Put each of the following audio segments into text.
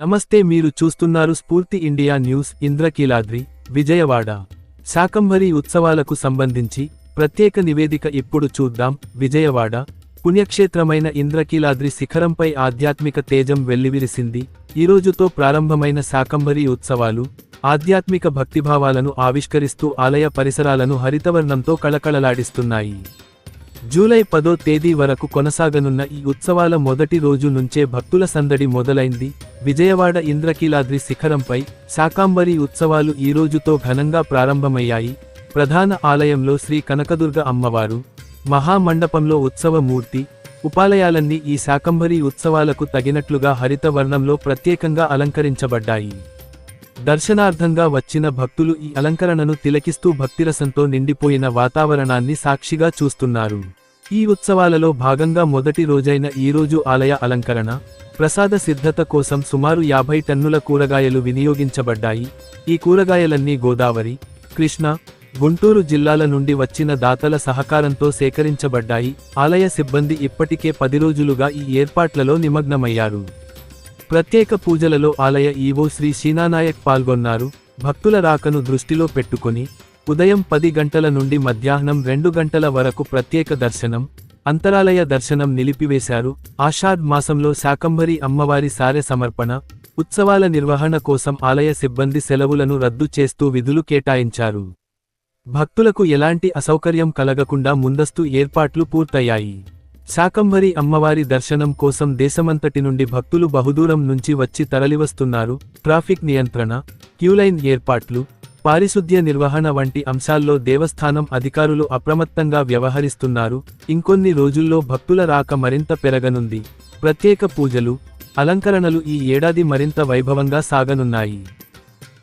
నమస్తే మీరు చూస్తున్నారు స్ఫూర్తి ఇండియా న్యూస్ ఇంద్రకీలాద్రి విజయవాడ. శాకంభరి ఉత్సవాలకు సంబంధించి ప్రత్యేక నివేదిక ఇప్పుడు చూద్దాం. విజయవాడ పుణ్యక్షేత్రమైన ఇంద్రకీలాద్రి శిఖరంపై ఆధ్యాత్మిక తేజం వెల్లివిరిసింది. ఈ రోజుతో ప్రారంభమైన శాకంభరి ఉత్సవాలు ఆధ్యాత్మిక భక్తిభావాలను ఆవిష్కరిస్తూ ఆలయ పరిసరాలను హరితవర్ణంతో కళకళలాడిస్తున్నాయి. జూలై పదో తేదీ వరకు కొనసాగనున్న ఈ ఉత్సవాల మొదటి రోజు నుంచే భక్తుల సందడి మొదలైంది. విజయవాడ ఇంద్రకీలాద్రి శిఖరంపై శాకాంబరి ఉత్సవాలు ఈ రోజుతో ఘనంగా ప్రారంభమయ్యాయి. ప్రధాన ఆలయంలో శ్రీ కనకదుర్గ అమ్మవారు మహామండపంలో ఉత్సవ మూర్తి ఉపాలయాలన్నీ ఈ శాకంబరి ఉత్సవాలకు తగినట్లుగా హరితవర్ణంలో ప్రత్యేకంగా అలంకరించబడ్డాయి. దర్శనార్థంగా వచ్చిన భక్తులు ఈ అలంకరణను తిలకిస్తూ భక్తిరసంతో నిండిపోయిన వాతావరణాన్ని సాక్షిగా చూస్తున్నారు. ఈ ఉత్సవాలలో భాగంగా మొదటి రోజైన ఈ రోజు ఆలయ అలంకరణ ప్రసాద సిద్ధత కోసం సుమారు యాభై టన్నుల కూరగాయలు వినియోగించబడ్డాయి. ఈ కూరగాయలన్నీ గోదావరి కృష్ణ గుంటూరు జిల్లాల నుండి వచ్చిన దాతల సహకారంతో సేకరించబడ్డాయి. ఆలయ సిబ్బంది ఇప్పటికే పది రోజులుగా ఈ ఏర్పాట్లలో నిమగ్నమయ్యారు. ప్రత్యేక పూజలలో ఆలయ ఈవో శ్రీ శీనానాయక్ పాల్గొన్నారు. భక్తుల రాకను దృష్టిలో పెట్టుకుని ఉదయం పది గంటల నుండి మధ్యాహ్నం రెండు గంటల వరకు ప్రత్యేక దర్శనం అంతరాలయ దర్శనం నిలిపివేశారు. ఆషాఢ్ మాసంలో శాకంభరి అమ్మవారి సారె సమర్పణ ఉత్సవాల నిర్వహణ కోసం ఆలయ సిబ్బంది సెలవులను రద్దు చేస్తూ విధులు కేటాయించారు. భక్తులకు ఎలాంటి అసౌకర్యం కలగకుండా ముందస్తు ఏర్పాట్లు పూర్తయ్యాయి. శాకంభరి అమ్మవారి దర్శనం కోసం దేశమంతటి నుండి భక్తులు బహుదూరం నుంచి వచ్చి తరలివస్తున్నారు. ట్రాఫిక్ నియంత్రణ క్యూలైన్ ఏర్పాట్లు పారిశుద్ధ్య నిర్వహణ వంటి అంశాల్లో దేవస్థానం అధికారులు అప్రమత్తంగా వ్యవహరిస్తున్నారు. ఇంకొన్ని రోజుల్లో భక్తుల రాక మరింత పెరగనుంది. ప్రత్యేక పూజలు అలంకరణలు ఈ ఏడాది మరింత వైభవంగా సాగనున్నాయి.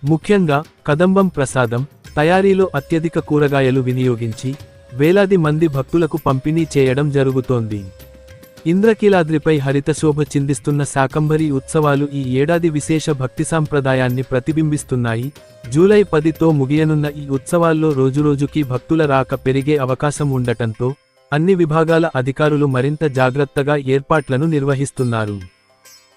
ముఖ్యంగా కదంబం ప్రసాదం తయారీలో అత్యధిక కూరగాయలు వినియోగించి వేలాది మంది భక్తులకు పంపిణీ చేయడం జరుగుతోంది. ఇంద్రకీలాద్రిపై హరితశోభ చిందిస్తున్న శాకంబరి ఉత్సవాలు ఈ ఏడాది విశేష భక్తి సాంప్రదాయాన్ని ప్రతిబింబిస్తున్నాయి. జూలై పదితో ముగియనున్న ఈ ఉత్సవాల్లో రోజురోజుకి భక్తుల రాక పెరిగే అవకాశం ఉండటంతో అన్ని విభాగాల అధికారులు మరింత జాగ్రత్తగా ఏర్పాట్లను నిర్వహిస్తున్నారు.